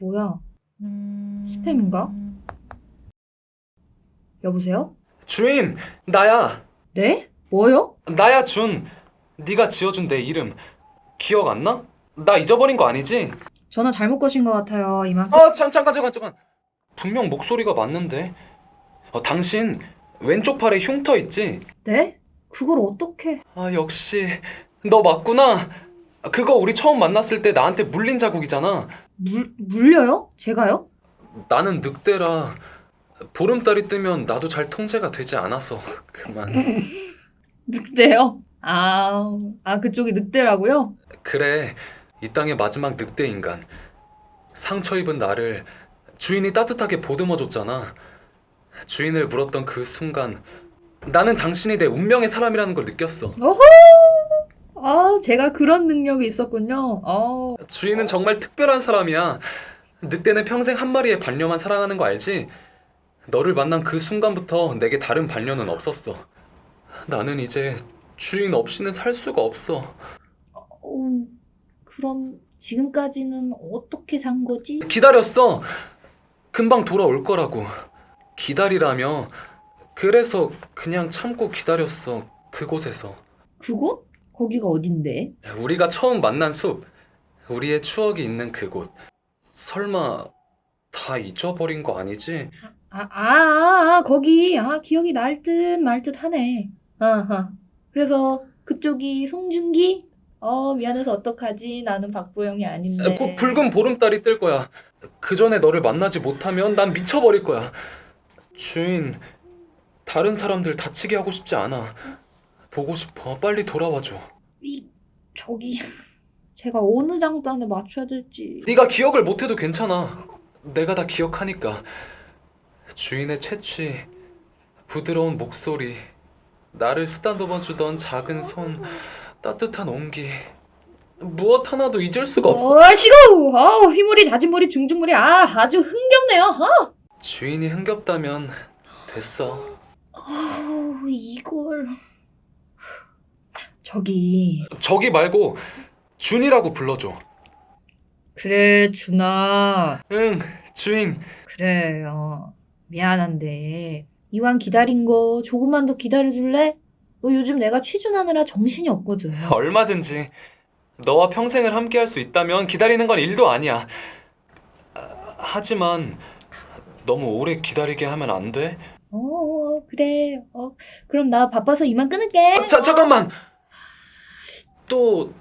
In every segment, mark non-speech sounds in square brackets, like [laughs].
뭐야? 스팸인가? 여보세요? 주인, 나야. 네? 뭐요? 나야 준. 네가 지어준 내 이름 기억 안 나? 나 잊어버린 거 아니지? 전화 잘못 거신 것 같아요. 이만큼. 아, 잠, 잠깐, 잠깐, 잠깐. 분명 목소리가 맞는데. 어, 당신 왼쪽 팔에 흉터 있지? 네? 그걸 어떻게? 아, 역시 너 맞구나. 아, 그거 우리 처음 만났을 때 나한테 물린 자국이잖아. 물 물려요? 제가요? 나는 늑대라 보름달이 뜨면 나도 잘 통제가 되지 않아서 그만. [laughs] 늑대요? 아, 아 그쪽이 늑대라고요? 그래, 이 땅의 마지막 늑대 인간. 상처 입은 나를 주인이 따뜻하게 보듬어 줬잖아. 주인을 물었던 그 순간 나는 당신이 내 운명의 사람이라는 걸 느꼈어. 어허! 아, 제가 그런 능력이 있었군요. 어, 주인은 정말 특별한 사람이야. 늑대는 평생 한 마리의 반려만 사랑하는 거 알지? 너를 만난 그 순간부터 내게 다른 반려는 없었어. 나는 이제 주인 없이는 살 수가 없어. 어, 그럼 지금까지는 어떻게 산 거지? 기다렸어. 금방 돌아올 거라고. 기다리라며. 그래서 그냥 참고 기다렸어. 그곳에서. 그곳? 거기가 어딘데? 우리가 처음 만난 숲. 우리의 추억이 있는 그곳. 설마 다 잊어버린 거 아니지? 아, 아, 아, 아, 거기. 아, 기억이 날 듯 말 듯 하네. 아하. 그래서 그쪽이 송중기? 어, 미안해서 어떡하지? 나는 박보영이 아닌데. 곧 붉은 보름달이 뜰 거야. 그 전에 너를 만나지 못하면 난 미쳐버릴 거야. 주인, 다른 사람들 다치게 하고 싶지 않아. 보고 싶어. 빨리 돌아와줘. 이, 저기. [laughs] 제가 어느 장단에 맞춰야 될지. 네가 기억을 못해도 괜찮아. 내가 다 기억하니까. 주인의 채취, 부드러운 목소리, 나를 쓰다듬어 주던 작은 손, 따뜻한 온기. 무엇 하나도 잊을 수가 없어. 얼씨구! 어우, 휘물이 자진물이 중중물이 아, 아주 흥겹네요. 어? 주인이 흥겹다면 됐어. 어우, 이걸. 저기. 저기 말고 준이라고 불러줘. 그래, 준아. 응, 주인. 그래, 어. 미안한데. 이왕 기다린 거 조금만 더 기다려줄래? 너 요즘 내가 취준하느라 정신이 없거든. 얼마든지 너와 평생을 함께 할 수 있다면 기다리는 건 일도 아니야. 아, 하지만 너무 오래 기다리게 하면 안 돼? 어, 그래. 어, 그럼 나 바빠서 이만 끊을게. 아, 자, 잠깐만. 또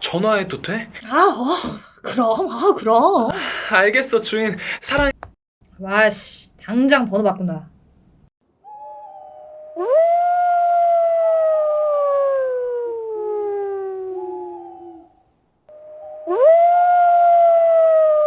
전화해도 돼? 아, 어, 그럼, 아, 그럼. 알겠어, 주인. 사랑. 와씨, 당장 번호 바꾼다.